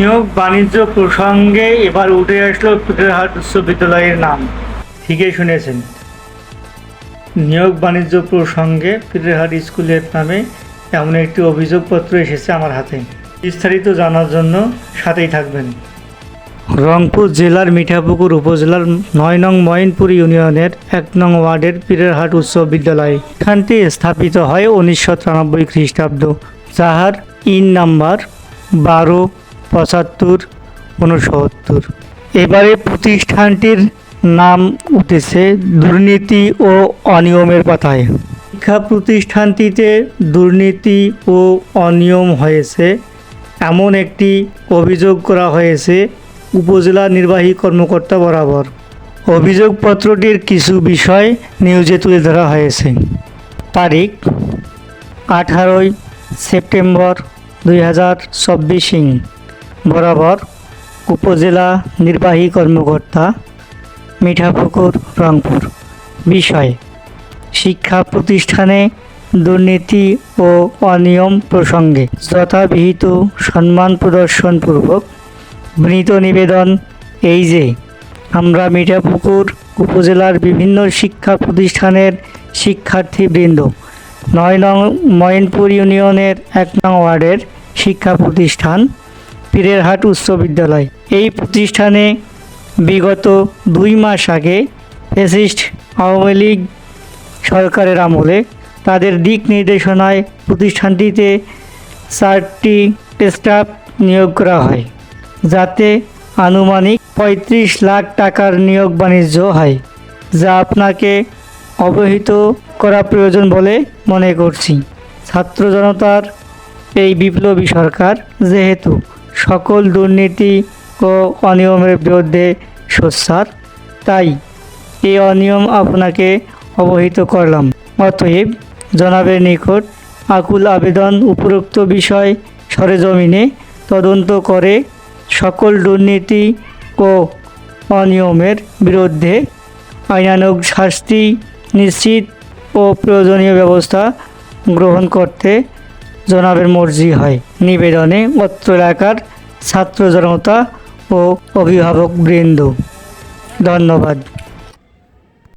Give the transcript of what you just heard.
নিয়োগ বাণিজ্য প্রসঙ্গে এবার উঠে আসলো ফুটেরহাট উচ্চ বিদ্যালয়ের নাম। ঠিকই শুনেছেন। নিয়োগ বাণিজ্য প্রসঙ্গে ফিরেরহাট স্কুলের নামে এমন একটি অভিযোগপত্র এসেছে আমার হাতে। বিস্তারিত জানার জন্য সাথেই থাকবেন। রংপুর জেলার মিঠাপুকুর উপজেলার নয় নং ময়নপুর ইউনিয়নের এক নং ওয়ার্ডের পীরেরহাট উচ্চ বিদ্যালয়। এখানটি স্থাপিত হয় উনিশশো তিরানব্বই খ্রিস্টাব্দ। যাহার ইন নাম্বার বারো পঁচাত্তর উনসত্তর এবারে প্রতিষ্ঠানটির নাম উঠেছে দুর্নীতি ও অনিয়মের পাতায়। শিক্ষা প্রতিষ্ঠানটিতে দুর্নীতি ও অনিয়ম হয়েছে, এমন একটি অভিযোগ করা হয়েছে উপজেলা নির্বাহী কর্মকর্তা বরাবর। অভিযোগপত্রটির কিছু বিষয় নিউজে তুলে ধরা হয়েছে। তারিখ, আঠারোই সেপ্টেম্বর দুই হাজার চব্বিশিং বরাবর উপজেলা নির্বাহী কর্মকর্তা মিঠাপুকুর, রংপুর। বিষয়, শিক্ষা প্রতিষ্ঠানে দুর্নীতি ও অনিয়ম প্রসঙ্গে যথাবিহিত সম্মান প্রদর্শনপূর্বক বিনীত নিবেদন এই যে, আমরা মিঠাপুকুর উপজেলার বিভিন্ন শিক্ষা প্রতিষ্ঠানের শিক্ষার্থীবৃন্দ, নয় নং ময়নপুর ইউনিয়নের এক নং ওয়ার্ডের শিক্ষা প্রতিষ্ঠান পীরেরহাট উচ্চ বিদ্যালয়। এই প্রতিষ্ঠানে বিগত দুই মাস আগে ফেসিস্ট আওয়ামী লীগ সরকারের আমলে তাদের দিক নির্দেশনায় প্রতিষ্ঠানটিতে চারটি স্টাফ নিয়োগ করা হয়, যাতে আনুমানিক পঁয়ত্রিশ লাখ টাকার নিয়োগ বাণিজ্য হয়, যা আপনাকে অবহিত করা প্রয়োজন বলে মনে করছি। ছাত্র জনতার এই বিপ্লবী সরকার যেহেতু সকল দুর্নীতি ও অনিয়মের বিরুদ্ধে সোচ্চার। তাই এই অনিয়ম আপনাকে অবহিত করলাম। অতএব জনাবের নিকট আকুল আবেদন উপরোক্ত বিষয় সরেজমিনে তদন্ত করে সকল দুর্নীতি ও অনিয়মের বিরুদ্ধে আইনানুগ শাস্তি নিশ্চিত ও প্রয়োজনীয় ব্যবস্থা গ্রহণ করতে জনাবের মর্জি হয়। নিবেদনে অত্র এলাকার ছাত্র জনতা ও অভিভাবক বৃন্দ। ধন্যবাদ।